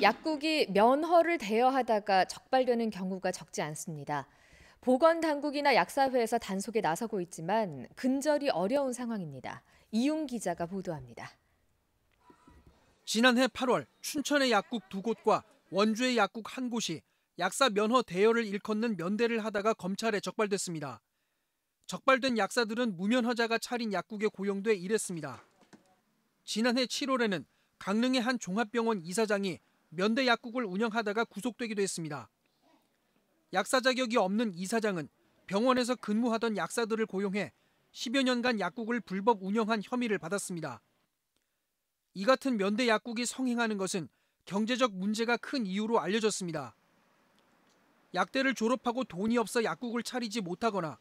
약국이 면허를 대여하다가 적발되는 경우가 적지 않습니다. 보건 당국이나 약사회에서 단속에 나서고 있지만 근절이 어려운 상황입니다. 이용 기자가 보도합니다. 지난해 8월 춘천의 약국 두 곳과 원주의 약국 한 곳이 약사 면허 대여를 일컫는 면대를 하다가 검찰에 적발됐습니다. 적발된 약사들은 무면허자가 차린 약국에 고용돼 일했습니다. 지난해 7월에는 강릉의 한 종합병원 이사장이 면대 약국을 운영하다가 구속되기도 했습니다. 약사 자격이 없는 이 사장은 병원에서 근무하던 약사들을 고용해 10여 년간 약국을 불법 운영한 혐의를 받았습니다. 이 같은 면대 약국이 성행하는 것은 경제적 문제가 큰 이유로 알려졌습니다. 약대를 졸업하고 돈이 없어 약국을 차리지 못하거나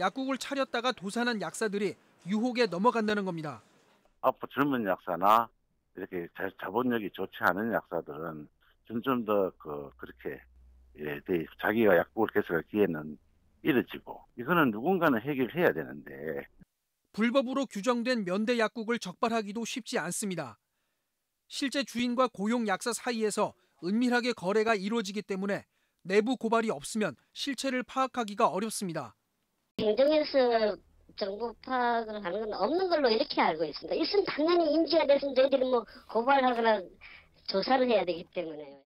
약국을 차렸다가 도산한 약사들이 유혹에 넘어간다는 겁니다. 앞으로 젊은 약사나 이렇게 자본력이 좋지 않은 약사들은 점점 더그 그렇게 예, 자기가 약국을 개설할 기회는 이어지고 이거는 누군가는 해결해야 되는데 불법으로 규정된 면대 약국을 적발하기도 쉽지 않습니다. 실제 주인과 고용 약사 사이에서 은밀하게 거래가 이루어지기 때문에 내부 고발이 없으면 실체를 파악하기가 어렵습니다. 행정에서 정보 파악을 하는 건 없는 걸로 이렇게 알고 있습니다. 있으면 당연히 인지가 됐으면 저희들이 뭐 고발하거나 조사를 해야 되기 때문에.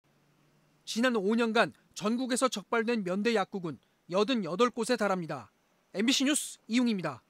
지난 5년간 전국에서 적발된 면대 약국은 88곳에 달합니다. MBC 뉴스 이웅입니다.